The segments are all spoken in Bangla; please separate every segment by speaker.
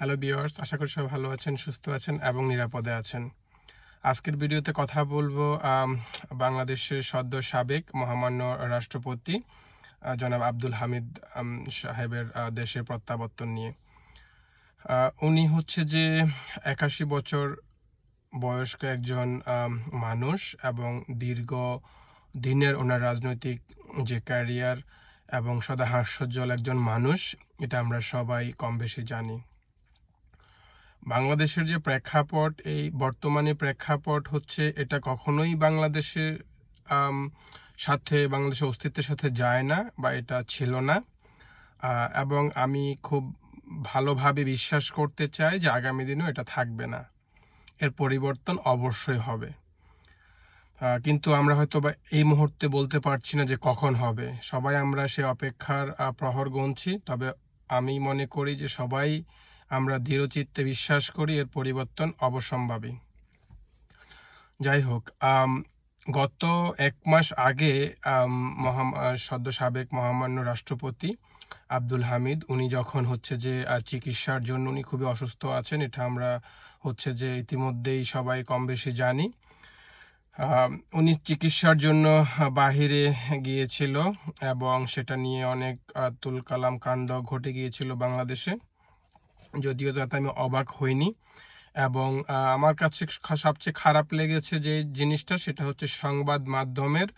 Speaker 1: হ্যালো বিয়ার্স আশা করি সবাই ভালো আছেন, সুস্থ আছেন এবং নিরাপদে আছেন। আজকের ভিডিওতে কথা বলব বাংলাদেশের সদ্য সাবেক মহামান্য রাষ্ট্রপতি জনাব আব্দুল হামিদ সাহেবের দেশে প্রত্যাবর্তন নিয়ে। উনি হচ্ছে যে একাশি বছর বয়স্ক একজন মানুষ এবং দীর্ঘ দিনের ওনার রাজনৈতিক যে ক্যারিয়ার এবং সদা হাস্যজ্জ্বল একজন মানুষ, এটা আমরা সবাই কম বেশি জানি। বাংলাদেশের যে প্রেক্ষাপট, এই বর্তমানে প্রেক্ষাপট হচ্ছে এটা কখনোই বাংলাদেশের সাথে, বাংলাদেশের অস্তিত্বের সাথে যায় না বা এটা ছিল না। এবং আমি খুব ভালোভাবে বিশ্বাস করতে চাই যে আগামী দিনেও এটা থাকবে না। এর পরিবর্তন অবশ্যই হবে। কিন্তু আমরা হয়তো বা এই মুহূর্তে বলতে পারছি না যে কখন হবে। সবাই আমরা সে অপেক্ষার প্রহর গুনছি। তবে আমি মনে করি যে সবাই আমরা দৃঢ়চিত্তে বিশ্বাস করি, এর পরিবর্তন অবশ্যম্ভাবী যাই হোক গত এক মাস আগে সদ্য সাবেক মহামান্য রাষ্ট্রপতি আব্দুল হামিদ, উনি যখন হচ্ছে যে চিকিৎসার জন্য উনি খুবই অসুস্থ আছেন, এটা আমরা হচ্ছে যে ইতিমধ্যেই সবাই কম বেশি জানি উনি চিকিৎসার জন্য বাহিরে গিয়েছিল এবং সেটা নিয়ে অনেক তুলকালাম কাণ্ড ঘটে গিয়েছিল বাংলাদেশে। যদিও তাতে আমি অবাক হইনি। এবং আমার কাছে সবচেয়ে খারাপ লেগেছে যে জিনিসটা সেটা হচ্ছে সংবাদ মাধ্যমের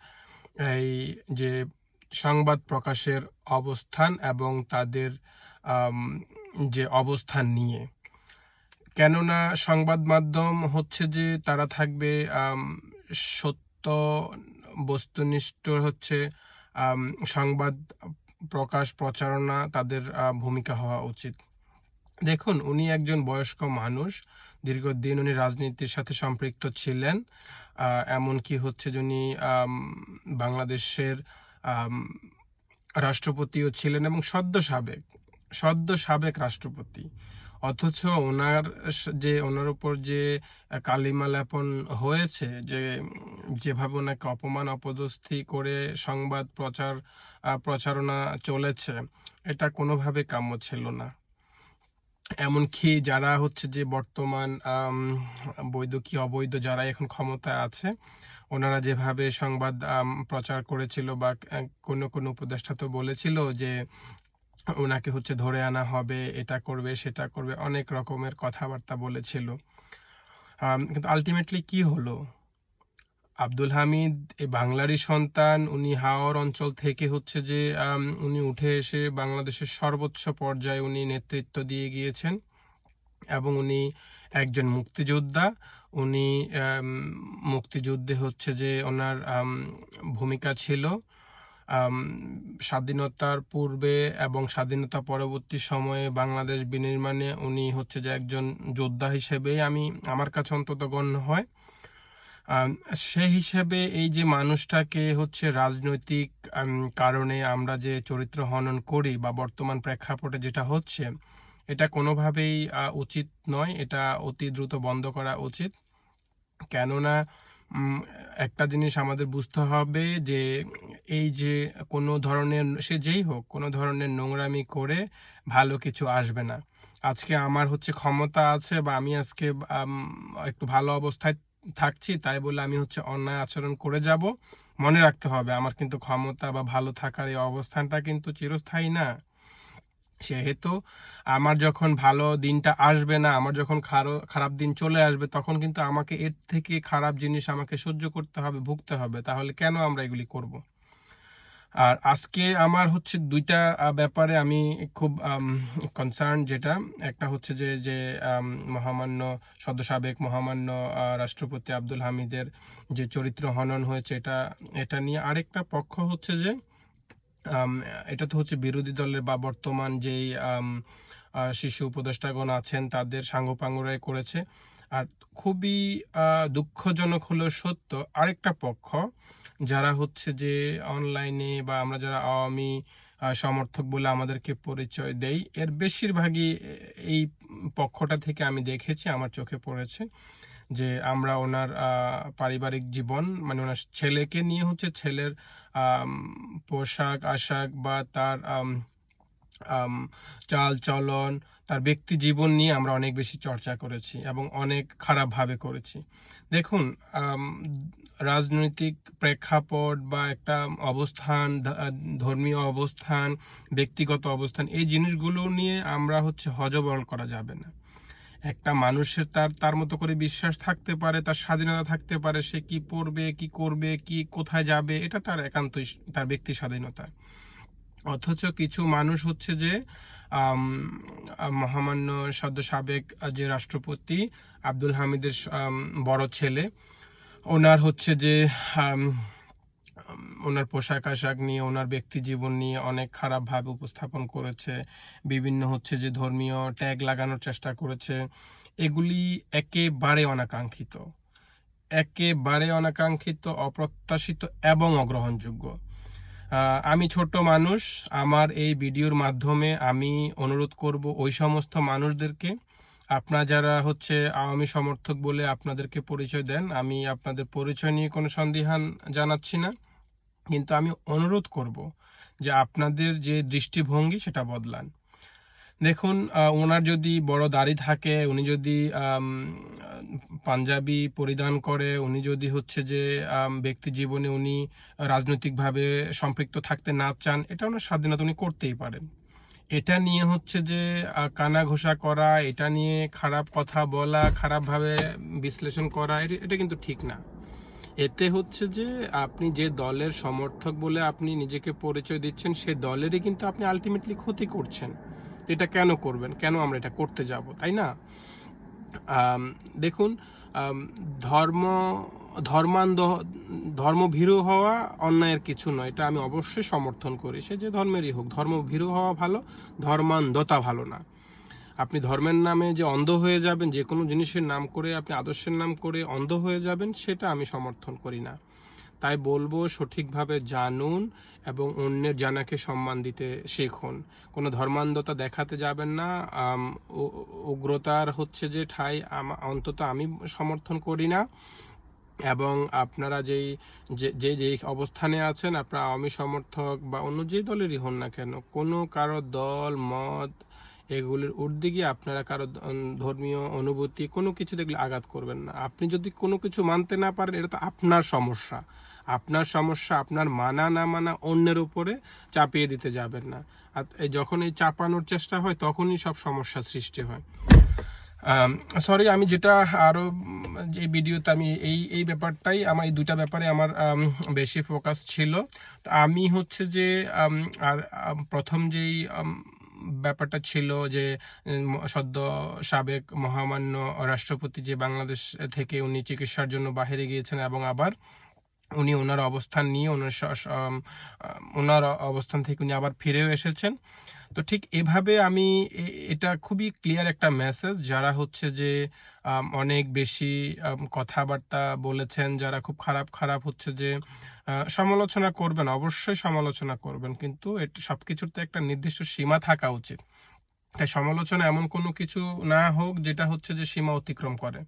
Speaker 1: এই যে সংবাদ প্রকাশের অবস্থান এবং তাদের যে অবস্থান নিয়ে। কেননা সংবাদ মাধ্যম হচ্ছে যে তারা থাকবে সত্য বস্তুনিষ্ঠ হচ্ছে সংবাদ প্রকাশ প্রচারণা তাদের ভূমিকা হওয়া উচিত। দেখুন, উনি একজন বয়স্ক মানুষ। দীর্ঘদিন উনি রাজনীতির সাথে সম্পৃক্ত ছিলেন। এমনকি হচ্ছে উনি বাংলাদেশের রাষ্ট্রপতিও ছিলেন এবং সদ্য সাবেক সদ্য সাবেক রাষ্ট্রপতি। অথচ ওনার যে, ওনার উপর যে কালিমা লেপন হয়েছে, যে, যেভাবে ওনাকে অপমান, অপদস্থি করে সংবাদ প্রচার প্রচারণা চলেছে, এটা কোনোভাবে কাম্য ছিল না। এমনকি যারা হচ্ছে যে বর্তমান বৈধ কি অবৈধ যারা এখন ক্ষমতায় আছে, ওনারা যেভাবে সংবাদ প্রচার করেছিল বা কোনো কোনো উপদেষ্টা তো বলেছিল যে ওনাকে হচ্ছে ধরে আনা হবে, এটা করবে, সেটা করবে, অনেক রকমের কথাবার্তা বলেছিল। কিন্তু আলটিমেটলি কি হলো? আব্দুল হামিদ, এ বাংলারই সন্তান, উনি হাওর অঞ্চল থেকে হচ্ছে যে উনি উঠে এসে বাংলাদেশের সর্বোচ্চ পর্যায়ে উনি নেতৃত্ব দিয়ে গিয়েছেন এবং উনি একজন মুক্তিযোদ্ধা। উনি মুক্তিযুদ্ধে হচ্ছে যে ওনার ভূমিকা ছিল স্বাধীনতার পূর্বে এবং স্বাধীনতা পরবর্তী সময়ে বাংলাদেশ বিনির্মাণে উনি হচ্ছে যে একজন যোদ্ধা হিসেবেই আমি, আমার কাছে অন্তত গণ্য হয়। সেই হিসেবে এই যে মানুষটাকে হচ্ছে রাজনৈতিক কারণে আমরা যে চরিত্র হনন করি বা বর্তমান প্রেক্ষাপটে যেটা হচ্ছে, এটা কোনোভাবেই উচিত নয়। এটা অতি দ্রুত বন্ধ করা উচিত। কেননা একটা জিনিস আমাদের বুঝতে হবে যে, এই যে কোনো ধরনের, সে যেই হোক, কোনো ধরনের নোংরামি করে ভালো কিছু আসবে না। আজকে আমার হচ্ছে ক্ষমতা আছে বা আমি আজকে একটু ভালো অবস্থায় থাকছি, তাই বলে আমি হচ্ছে অন্যায় আচরণ করে যাব। মনে রাখতে হবে, আমার কিন্তু ক্ষমতা বা ভালো থাকার এই অবস্থানটা কিন্তু চিরস্থায়ী না। সেহেতু আমার যখন ভালো দিনটা আসবে না, আমার যখন খারাপ দিন চলে আসবে, তখন কিন্তু আমাকে এর থেকে খারাপ জিনিস আমাকে সহ্য করতে হবে, ভুগতে হবে। তাহলে কেন আমরা এগুলি করব? আর আজকে আমার হচ্ছে দুইটা ব্যাপারে আমি খুব কনসার্ন যেটা। একটা হচ্ছে যে যে মহামান্য সদ্য সাবেক মহামান্য রাষ্ট্রপতি আব্দুল হামিদের যে চরিত্র হনন হয়েছে, এটা এটা নিয়ে আরেকটা পক্ষ হচ্ছে যে এটা তো হচ্ছে বিরোধী দলের বা বর্তমান যেই শিশু উপদেষ্টাগণ আছেন, তাদের সাঙ্গপাঙ্গরাই করেছে। আর খুবই দুঃখজনক হলেও সত্য, আরেকটা পক্ষ যারা হচ্ছে যে অনলাইনে বা আমরা যারা আওয়ামী সমর্থক বলে আমাদেরকে পরিচয় দেই, এর বেশিরভাগই এই পক্ষটা থেকে আমি দেখেছি, আমার চোখে পড়েছে যে আমরা ওনার পারিবারিক জীবন মানে ওনার ছেলেকে নিয়ে হচ্ছে ছেলের পোশাক, আশাক বা তার চাল চলন, তার ব্যক্তি জীবন নিয়ে আমরা অনেক বেশি চর্চা করেছি এবং অনেক খারাপভাবে করেছি। দেখুন রাজনৈতিক প্রেক্ষাপট বা একটা অবস্থান ধর্মীয় অবস্থান, ব্যক্তিগত অবস্থান, এই জিনিসগুলো নিয়ে আমরা হচ্ছে হজবরল করা যাবে না। একটা মানুষের তার তার মতো করে বিশ্বাস থাকতে পারে, তার স্বাধীনতা থাকতে পারে, সে কি পড়বে, কি করবে, কি কোথায় যাবে, এটা তার একান্তই তার ব্যক্তি স্বাধীনতা। অথচ কিছু মানুষ হচ্ছে যে মহামান্য সদ্য সাবেক যে রাষ্ট্রপতি আব্দুল হামিদের বড় ছেলে, ওনার হচ্ছে যে ওনার পোশাক আশাক নিয়ে, ওনার ব্যক্তি জীবন নিয়ে অনেক খারাপভাবে উপস্থাপন করেছে, বিভিন্ন হচ্ছে যে ধর্মীয় ট্যাগ লাগানোর চেষ্টা করেছে। এগুলি একেবারে অনাকাঙ্ক্ষিত একেবারে অনাকাঙ্ক্ষিত, অপ্রত্যাশিত এবং অগ্রহণযোগ্য। আমি ছোট মানুষ, আমার এই ভিডিওর মাধ্যমে আমি অনুরোধ করব ওই সমস্ত মানুষদেরকে। আপনারা যারা হচ্ছে আওয়ামী সমর্থক বলে আপনাদেরকে পরিচয় দেন, আমি আপনাদের পরিচয় নিয়ে কোনো সন্দিহান জানাচ্ছি না। কিন্তু আমি অনুরোধ করব যে আপনাদের যে দৃষ্টিভঙ্গি সেটা বদলান। দেখুন ওনার যদি বড় দাড়ি থাকে, উনি যদি পাঞ্জাবি পরিধান করে, উনি যদি হচ্ছে যে ব্যক্তি জীবনে উনি রাজনৈতিকভাবে সম্পৃক্ত থাকতে না চান, এটা ওনার স্বাধীনতা উনি করতেই পারেন। এটা নিয়ে হচ্ছে যে কানা ঘোষা করা, এটা নিয়ে খারাপ কথা বলা, খারাপভাবে বিশ্লেষণ করা এটা কিন্তু ঠিক না। এতে হচ্ছে যে, আপনি যে দলের সমর্থক বলে আপনি নিজেকে পরিচয় দিচ্ছেন, সে দলেরই কিন্তু আপনি আলটিমেটলি ক্ষতি করছেন। এটা কেন করবেন? কেন আমরা এটা করতে যাব? তাই না? দেখুন ধর্ম, ধর্মান্ধ, ধর্মভীরু হওয়া অন্যায়ের কিছু নয়। এটা আমি অবশ্যই সমর্থন করি সে যে ধর্মেরই হোক। ধর্মভীরু হওয়া ভালো, ধর্মান্ধতা ভালো না। আপনি ধর্মের নামে যে অন্ধ হয়ে যাবেন, যে কোনো জিনিসের নাম করে, আপনি আদর্শের নাম করে অন্ধ হয়ে যাবেন, সেটা আমি সমর্থন করি না। তাই বলব সঠিকভাবে জানুন এবং অন্যের জানাকে সম্মান দিতে শিখুন। কোনো ধর্মান্ধতা দেখাতে যাবেন না। উগ্রতার হচ্ছে যে ঠাই অন্তত আমি সমর্থন করি না। এবং আপনারা যেই, যে যে যেই অবস্থানে আছেন, আপনারা আওয়ামী সমর্থক বা অন্য যে দলেরই হন না কেন, কোনো কারও দল, মত এগুলির ঊর্ধ্বে গিয়ে আপনারা কারও ধর্মীয় অনুভূতি কোনো কিছু দেখলে আঘাত করবেন না। আপনি যদি কোনো কিছু মানতে না পারেন, এটা তো আপনার সমস্যা। আপনার সমস্যা আপনার মানা না মানা অন্যের উপরে চাপিয়ে দিতে যাবেন না। আর যখন এই চাপানোর চেষ্টা হয়, তখনই সব সমস্যা সৃষ্টি হয়। সরি আমি যেটা আরও যে ভিডিওতে আমি এই এই ব্যাপারটাই, আমার এই দুটা ব্যাপারে আমার বেশি ফোকাস ছিল। তো আমি হচ্ছে যে আর প্রথম যেই ব্যাপারটা ছিল যে সদ্য সাবেক মহামান্য রাষ্ট্রপতি যে বাংলাদেশ থেকে উনি চিকিৎসার জন্য বাইরে গিয়েছেন এবং আবার উনি ওনার অবস্থান নিয়ে, ওনার ওনার অবস্থান থেকে উনি আবার ফিরেও এসেছেন। তো ঠিক এভাবে আমি এটা খুবই ক্লিয়ার একটা মেসেজ যারা হচ্ছে যে অনেক বেশি কথাবার্তা বলেছেন, যারা খুব খারাপ খারাপ হচ্ছে যে সমালোচনা করবেন, অবশ্যই সমালোচনা করবেন, কিন্তু এটা সবকিছুর তো একটা নির্দিষ্ট সীমা থাকা উচিত। তাই সমালোচনা এমন কোনো কিছু না হোক, যেটা হচ্ছে যে সীমা অতিক্রম করে।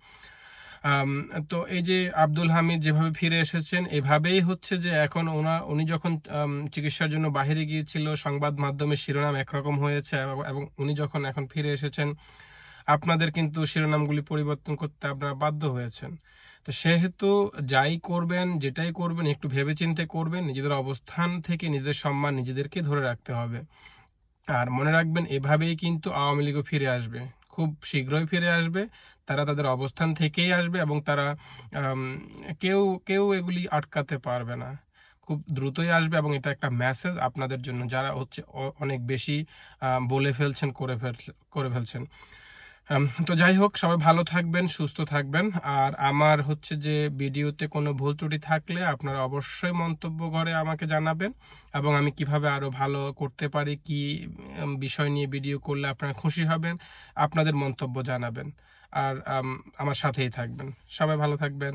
Speaker 1: তো এই যে আব্দুল হামিদ যেভাবে ফিরে এসেছেন, এভাবেই হচ্ছে যে এখন ওনা, উনি যখন চিকিৎসার জন্য বাইরে গিয়েছিল, সংবাদ মাধ্যমে শিরোনাম একরকম হয়েছে, এবং- এবং উনি যখন এখন ফিরে এসেছেন, আপনাদের কিন্তু শিরোনামগুলি পরিবর্তন করতে আপনারা বাধ্য হয়েছেন। তো সেহেতু যাই করবেন, যেটাই করবেন, একটু ভেবেচিন্তে করবেন, নিজেদের অবস্থান থেকে নিজেদের সম্মান নিজেদেরকে ধরে রাখতে হবে। আর মনে রাখবেন, এভাবেই কিন্তু আওয়ামী লীগও ফিরে আসবে। খুব শীঘ্রই ফিরে আসবে। তারা তাদের অবস্থান থেকেই আসবে এবং তারা কেউ কেউ এগুলি আটকাতে পারবে না। খুব দ্রুতই আসবে এবং এটা একটা মেসেজ আপনাদের জন্য, যারা হচ্ছে অনেক বেশি বলে ফেলছেন, করে ফেল, করে ফেলছেন। তো যাই হোক, সবাই ভালো থাকবেন, সুস্থ থাকবেন। আর আমার হচ্ছে যে ভিডিওতে কোনো ভুল ত্রুটি থাকলে আপনারা অবশ্যই মন্তব্য করে আমাকে জানাবেন এবং আমি কীভাবে আরও ভালো করতে পারি, কি বিষয় নিয়ে ভিডিও করলে আপনারা খুশি হবেন, আপনাদের মন্তব্য জানাবেন। আর আমার সাথেই থাকবেন। সবাই ভালো থাকবেন।